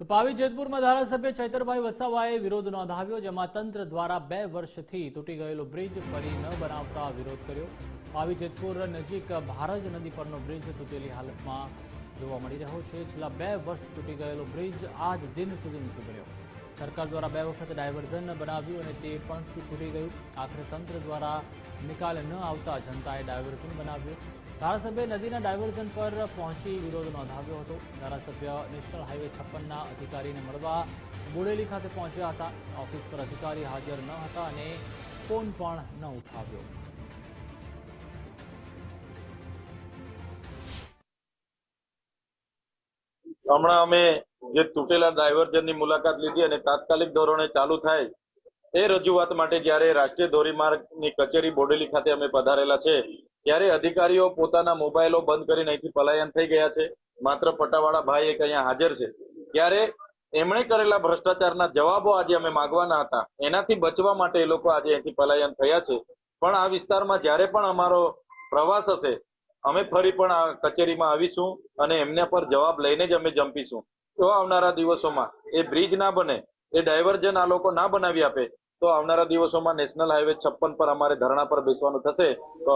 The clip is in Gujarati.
તો પાવી જેતપુરમાં ધારાસભ્ય ચૈતરભાઈ વસાવાએ વિરોધ નોંધાવ્યો, જેમાં તંત્ર દ્વારા બે વર્ષથી તૂટી ગયેલો બ્રિજ ફરી ન બનાવતા વિરોધ કર્યો. પાવી જેતપુર નજીક ભારજ નદી પરનો બ્રિજ તૂટેલી હાલતમાં જોવા મળી રહ્યો છે. છેલ્લા બે વર્ષ તૂટી ગયેલો બ્રિજ આજ દિન સુધી નથી બન્યો સરકાર દ્વારા બે વખત ડાયવર્ઝન બનાવ્યું અને તે પણ તૂટી ગયું? આખરે તંત્ર દ્વારા નિકાલ ન આવતા જનતાએ ડાયવર્ઝન બનાવ્યું. ધારાસભ્ય નદીના ડાયવર્ઝન પર પહોંચી વિરોધ નોંધાવ્યો હતો. ધારાસભ્ય નેશનલ હાઈવે છપ્પનના અધિકારીને મળવા બોડેલી ખાતે પહોંચ્યા હતા. ઓફિસ પર અધિકારી હાજર ન હતા અને ફોન પણ ન ઉઠાવ્યો. હમણાં અમે જે તૂટેલા ડાયવર્ઝનની મુલાકાત લીધી અને તાત્કાલિક ધોરણે ચાલુ થાય એ રજૂઆત માટે જ્યારે રાષ્ટ્રીય ધોરીમાર્ગની કચેરી બોડેલી ખાતે અમે પધારેલા છે, ત્યારે અધિકારીઓ પોતાના મોબાઈલો બંધ કરીને અહીંથી પલાયન થઈ ગયા છે. માત્ર પટાવાળા ભાઈ એક અહીંયા હાજર છે. ત્યારે એમણે કરેલા ભ્રષ્ટાચારના જવાબો આજે અમે માગવાના હતા. એનાથી બચવા માટે એ લોકો આજે અહીંથી પલાયન થયા છે. પણ આ વિસ્તારમાં જ્યારે પણ અમારો પ્રવાસ હશે, અમે ફરી પણ આ કચેરીમાં આવીશું અને એમના પર જવાબ લઈને જ અમે જંપીશું. તો આવનારા દિવસોમાં એ બ્રિજ ના બને, એ ડાયવર્ઝન આ લોકો ના બનાવી આપે, તો આવનારા દિવસોમાં નેશનલ હાઈવે છપ્પન પર અમારે ધરણા પર બેસવાનું થશે